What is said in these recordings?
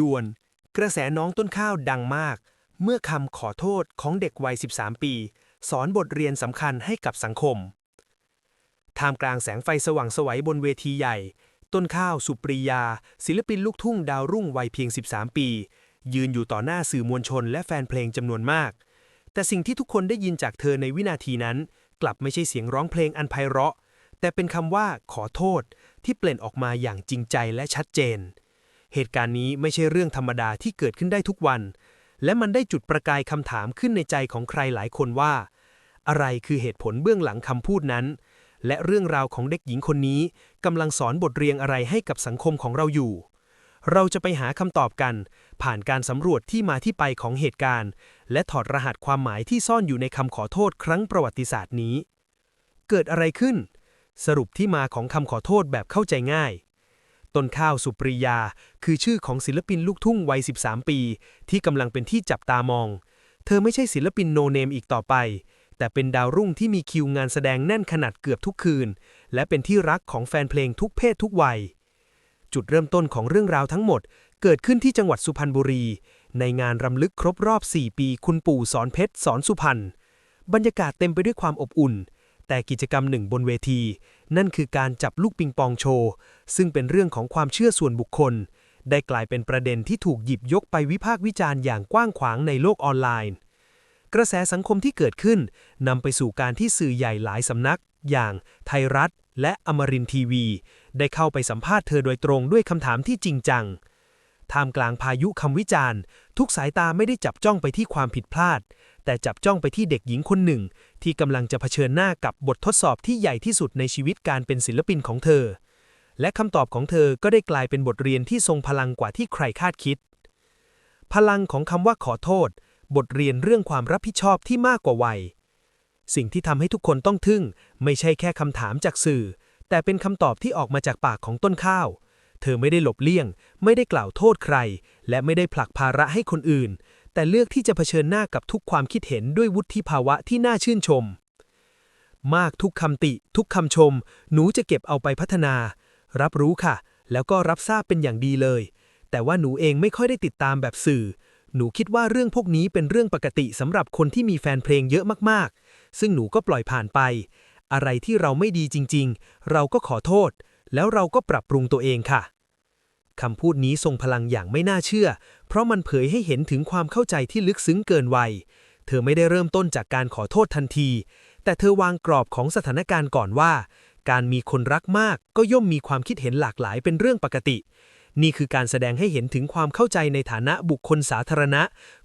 ด่วน กระแสน้องต้นข้าวดังมาก เมื่อคำขอโทษของเด็กวัย 13 ปี สอนบทเรียนสำคัญให้กับสังคม ท่ามกลางแสงไฟสว่างไสวัยบนเวทีใหญ่ ต้นข้าวสุปรียา ศิลปินลูกทุ่งดาวรุ่งวัยเพียง 13 ปี ยืนอยู่ต่อหน้าสื่อมวลชนและแฟนเพลงจำนวนมาก แต่สิ่งที่ทุกคนได้ยินจากเธอในวินาทีนั้น กลับไม่ใช่เสียงร้องเพลงอันไพเราะ แต่เป็นคำว่าขอโทษที่เปล่งออกมาอย่างจริงใจและชัดเจน เหตุการณ์นี้ไม่ใช่เรื่องธรรมดาที่เกิดขึ้นได้ทุกวัน และมันได้จุดประกายคำถามขึ้นในใจของใครหลายคนว่า อะไรคือเหตุผลเบื้องหลังคำพูดนั้น และเรื่องราวของเด็กหญิงคนนี้กำลังสอนบทเรียนอะไรให้กับสังคมของเราอยู่ เราจะไปหาคำตอบกัน ผ่านการสำรวจที่มาที่ไปของเหตุการณ์ และถอดรหัสความหมายที่ซ่อนอยู่ในคำขอโทษครั้งประวัติศาสตร์นี้ เกิดอะไรขึ้น สรุปที่มาของคำขอโทษแบบเข้าใจง่าย ต้นข้าวสุปรียา คือชื่อของศิลปินลูกทุ่งวัย 13 ปี ที่กำลังเป็นที่จับตามอง เธอไม่ใช่ศิลปินโนเนมอีกต่อไป แต่เป็นดาวรุ่งที่มีคิวงานแสดงแน่นขนาดเกือบทุกคืน และเป็นที่รักของแฟนเพลงทุกเพศทุกวัย จุดเริ่มต้นของเรื่องราวทั้งหมด เกิดขึ้นที่จังหวัดสุพรรณบุรี ในงานรำลึกครบรอบ 4 ปี คุณปู่สอนเพชรสอนสุพรรณบรรยากาศเต็มไปด้วยความอบอุ่น แต่กิจกรรมหนึ่งบนเวที นั่นคือการจับลูกปิงปองโชว์ ซึ่งเป็นเรื่องของความเชื่อส่วนบุคคล ได้กลายเป็นประเด็นที่ถูกหยิบยกไปวิพากษ์วิจารณ์อย่างกว้างขวางในโลกออนไลน์ กระแสสังคมที่เกิดขึ้นนำไปสู่การที่สื่อใหญ่หลายสำนัก อย่างไทยรัฐ และอมรินทีวี ได้เข้าไปสัมภาษณ์เธอโดยตรงด้วยคำถามที่จริงจังท่ามกลางพายุคำวิจารณ์ ทุกสายตาไม่ได้จับจ้องไปที่ความผิดพลาด แต่จับจ้องไปที่เด็กหญิงคนหนึ่ง ที่กำลังจะเผชิญหน้ากับบททดสอบที่ใหญ่ที่สุดในชีวิตการเป็นศิลปินของเธอ และคำตอบของเธอก็ได้กลายเป็นบทเรียนที่ทรงพลังกว่าที่ใครคาดคิด พลังของคำว่าขอโทษ บทเรียนเรื่องความรับผิดชอบที่มากกว่าวัย สิ่งที่ทำให้ทุกคนต้องทึ่ง ไม่ใช่แค่คำถามจากสื่อ แต่เป็นคำตอบที่ออกมาจากปากของต้นข้าว เธอไม่ได้หลบเลี่ยง ไม่ได้กล่าวโทษใคร และไม่ได้ผลักภาระให้คนอื่น แต่เลือกที่จะเผชิญหน้ากับทุกความคิดเห็นด้วยวุฒิภาวะที่น่าชื่นชม มากทุกคำติ ทุกคำชม หนูจะเก็บเอาไปพัฒนา รับรู้ค่ะ แล้วก็รับทราบเป็นอย่างดีเลย แต่ว่าหนูเองไม่ค่อยได้ติดตามแบบสื่อ หนูคิดว่าเรื่องพวกนี้เป็นเรื่องปกติสำหรับคนที่มีแฟนเพลงเยอะมากๆ ซึ่งหนูก็ปล่อยผ่านไป อะไรที่เราไม่ดีจริง ๆ เราก็ขอโทษ แล้วเราก็ปรับปรุงตัวเองค่ะ คำพูดนี้ทรงพลังอย่างไม่น่าเชื่อ เพราะมันเผยให้เห็นถึงความเข้าใจที่ลึกซึ้งเกินวัย เธอไม่ได้เริ่มต้นจากการขอโทษทันที แต่เธอวางกรอบของสถานการณ์ก่อนว่า การมีคนรักมากก็ย่อมมีความคิดเห็นหลากหลายเป็นเรื่องปกติ นี่คือการแสดงให้เห็นถึงความเข้าใจในฐานะบุคคลสาธารณะ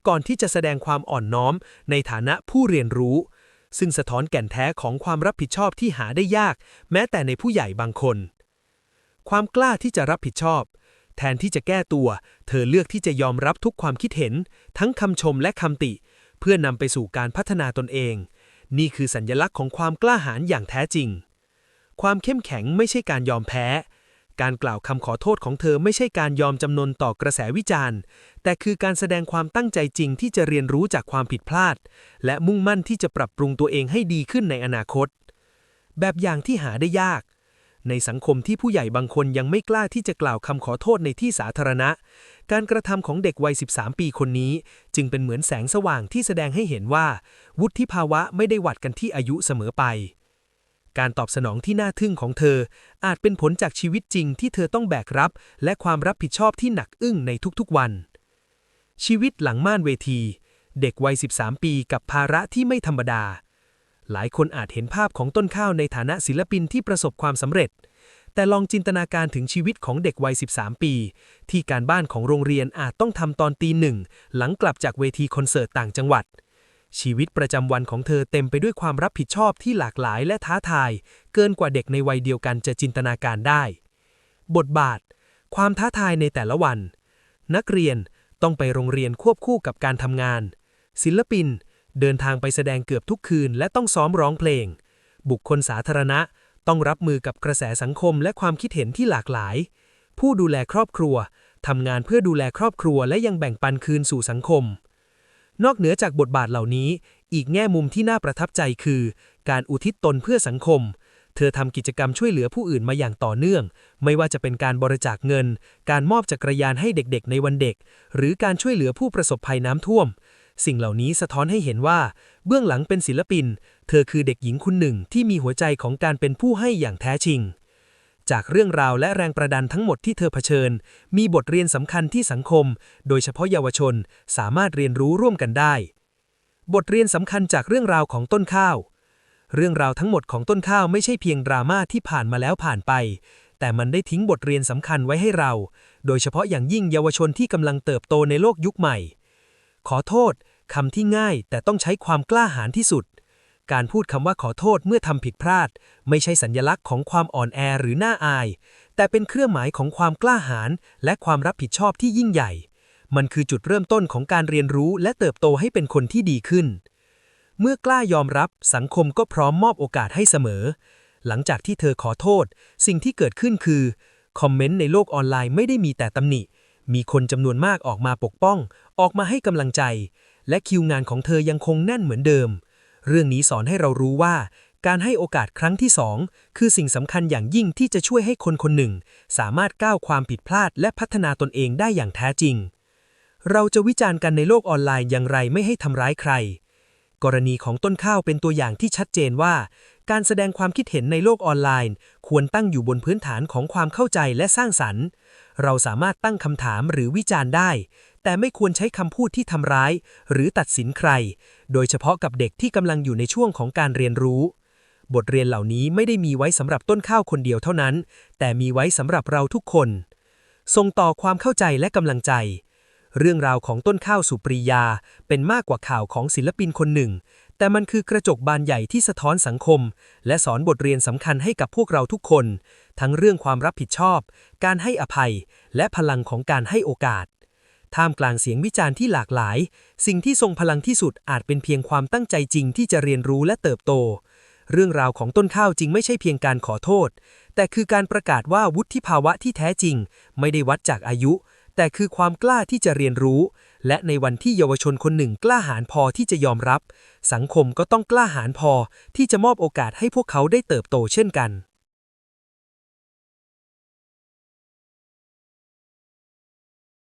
ก่อนที่จะแสดงความอ่อนน้อม ในฐานะผู้เรียนรู้ ซึ่งสะท้อนแก่นแท้ของความรับผิดชอบที่หาได้ยาก แม้แต่ในผู้ใหญ่บางคนความกล้าที่จะรับผิดชอบ แทนที่จะแก้ตัว เธอเลือกที่จะยอมรับทุกความคิดเห็น ทั้งคำชมและคำติ เพื่อนำไปสู่การพัฒนาตนเอง นี่คือสัญญลักษณ์ของความกล้าหาญอย่างแท้จริง ความเข้มแข็งไม่ใช่การยอมแพ้ การกล่าวคำขอโทษของเธอไม่ใช่การยอมจำนนต่อกระแสวิจารณ์ แต่คือการแสดงความตั้งใจจริงที่จะเรียนรู้จากความผิดพลาด และมุ่งมั่นที่จะปรับปรุงตัวเองให้ดีขึ้นในอนาคต แบบอย่างที่หาได้ยาก ในสังคมที่ผู้ใหญ่บางคนยังไม่กล้าที่จะกล่าวคำขอโทษในที่สาธารณะ การกระทำของเด็กวัย 13 ปีคนนี้ จึงเป็นเหมือนแสงสว่างที่แสดงให้เห็นว่า วุฒิภาวะไม่ได้วัดกันที่อายุเสมอไป การตอบสนองที่น่าทึ่งของเธอ อาจเป็นผลจากชีวิตจริงที่เธอต้องแบกรับ และความรับผิดชอบที่หนักอึ้งในทุกๆวัน ชีวิตหลังม่านเวที เด็กวัย 13 ปีกับภาระที่ไม่ธรรมดา หลายคนอาจเห็นภาพของต้นข้าวในฐานะศิลปินที่ประสบความสำเร็จ แต่ลองจินตนาการถึงชีวิตของเด็กวัย 13 ปี ที่การบ้านของโรงเรียนอาจต้องทำตอนตีหนึ่ง หลังกลับจากเวทีคอนเสิร์ตต่างจังหวัด ชีวิตประจำวันของเธอเต็มไปด้วยความรับผิดชอบที่หลากหลายและท้าทาย เกินกว่าเด็กในวัยเดียวกันจะจินตนาการได้ บทบาท ความท้าทายในแต่ละวัน นักเรียนต้องไปโรงเรียนควบคู่กับการทำงาน ศิลปิน เดินทางไปแสดงเกือบทุกคืนและต้องซ้อมร้องเพลง บุคคลสาธารณะต้องรับมือกับกระแสสังคมและความคิดเห็นที่หลากหลาย ผู้ดูแลครอบครัวทำงานเพื่อดูแลครอบครัวและยังแบ่งปันคืนสู่สังคม นอกเหนือจากบทบาทเหล่านี้ อีกแง่มุมที่น่าประทับใจคือ การอุทิศตนเพื่อสังคม เธอทำกิจกรรมช่วยเหลือผู้อื่นมาอย่างต่อเนื่อง ไม่ว่าจะเป็นการบริจาคเงิน การมอบจักรยานให้เด็กๆ ในวันเด็ก หรือการช่วยเหลือผู้ประสบภัยน้ำท่วม สิ่งเหล่านี้สะท้อนให้เห็นว่า เบื้องหลังเป็นศิลปิน เธอคือเด็กหญิงคนหนึ่งที่มีหัวใจของการเป็นผู้ให้อย่างแท้จริง จากเรื่องราวและแรงประดันทั้งหมดที่เธอเผชิญ มีบทเรียนสำคัญที่สังคม โดยเฉพาะเยาวชนสามารถเรียนรู้ร่วมกันได้ บทเรียนสำคัญจากเรื่องราวของต้นข้าว เรื่องราวทั้งหมดของต้นข้าวไม่ใช่เพียงดราม่าที่ผ่านมาแล้วผ่านไปแต่มันได้ทิ้งบทเรียนสำคัญไว้ให้เรา โดยเฉพาะอย่างยิ่งเยาวชนที่กำลังเติบโตในโลกยุคใหม่ ขอโทษ คำที่ง่ายแต่ต้องใช้ความกล้าหาญที่สุด การพูดคำว่าขอโทษเมื่อทำผิดพลาด ไม่ใช่สัญญลักษณ์ของความอ่อนแอหรือหน้าอาย แต่เป็นเครื่องหมายของความกล้าหาญและความรับผิดชอบที่ยิ่งใหญ่ มันคือจุดเริ่มต้นของการเรียนรู้และเติบโตให้เป็นคนที่ดีขึ้น เมื่อกล้ายอมรับสังคมก็พร้อมมอบโอกาสให้เสมอ หลังจากที่เธอขอโทษ สิ่งที่เกิดขึ้นคือคอมเมนต์ในโลกออนไลน์ไม่ได้มีแต่ตำหนิ มีคนจำนวนมากออกมาปกป้อง ออกมาให้กำลังใจ และคิวงานของเธอยังคงแน่นเหมือนเดิม เรื่องนี้สอนให้เรารู้ว่า การให้โอกาสครั้งที่สองคือสิ่งสำคัญอย่างยิ่งที่จะช่วยให้คนคนหนึ่ง สามารถก้าวความผิดพลาดและพัฒนาตนเองได้อย่างแท้จริง เราจะวิจารณ์กันในโลกออนไลน์อย่างไรไม่ให้ทำร้ายใคร กรณีของต้นข้าวเป็นตัวอย่างที่ชัดเจนว่า การแสดงความคิดเห็นในโลกออนไลน์ ควรตั้งอยู่บนพื้นฐานของความเข้าใจและสร้างสรรค์ เราสามารถตั้งคำถามหรือวิจารณ์ได้ แต่ไม่ควรใช้คำพูดที่ทำร้าย หรือตัดสินใคร โดยเฉพาะกับเด็กที่กำลังอยู่ในช่วงของการเรียนรู้ บทเรียนเหล่านี้ไม่ได้มีไว้สำหรับต้นข้าวคนเดียวเท่านั้น แต่มีไว้สำหรับเราทุกคนส่งต่อความเข้าใจและกำลังใจ เรื่องราวของต้นข้าวสุปรียาเป็นมากกว่าข่าวของศิลปินคนหนึ่ง แต่มันคือกระจกบานใหญ่ที่สะท้อนสังคม และสอนบทเรียนสำคัญให้กับพวกเราทุกคน ทั้งเรื่องความรับผิดชอบ การให้อภัย และพลังของการให้โอกาส ท่ามกลางเสียงวิจารณ์ที่หลากหลาย สิ่งที่ทรงพลังที่สุดอาจเป็นเพียงความตั้งใจจริงที่จะเรียนรู้และเติบโต เรื่องราวของต้นข้าวจริงไม่ใช่เพียงการขอโทษ แต่คือการประกาศว่าวุฒิภาวะที่แท้จริง ไม่ได้วัดจากอายุ แต่คือความกล้าที่จะเรียนรู้ และในวันที่เยาวชนคนหนึ่งกล้าหาญพอที่จะยอมรับ สังคมก็ต้องกล้าหาญพอที่จะมอบโอกาสให้พวกเขาได้เติบโตเช่นกัน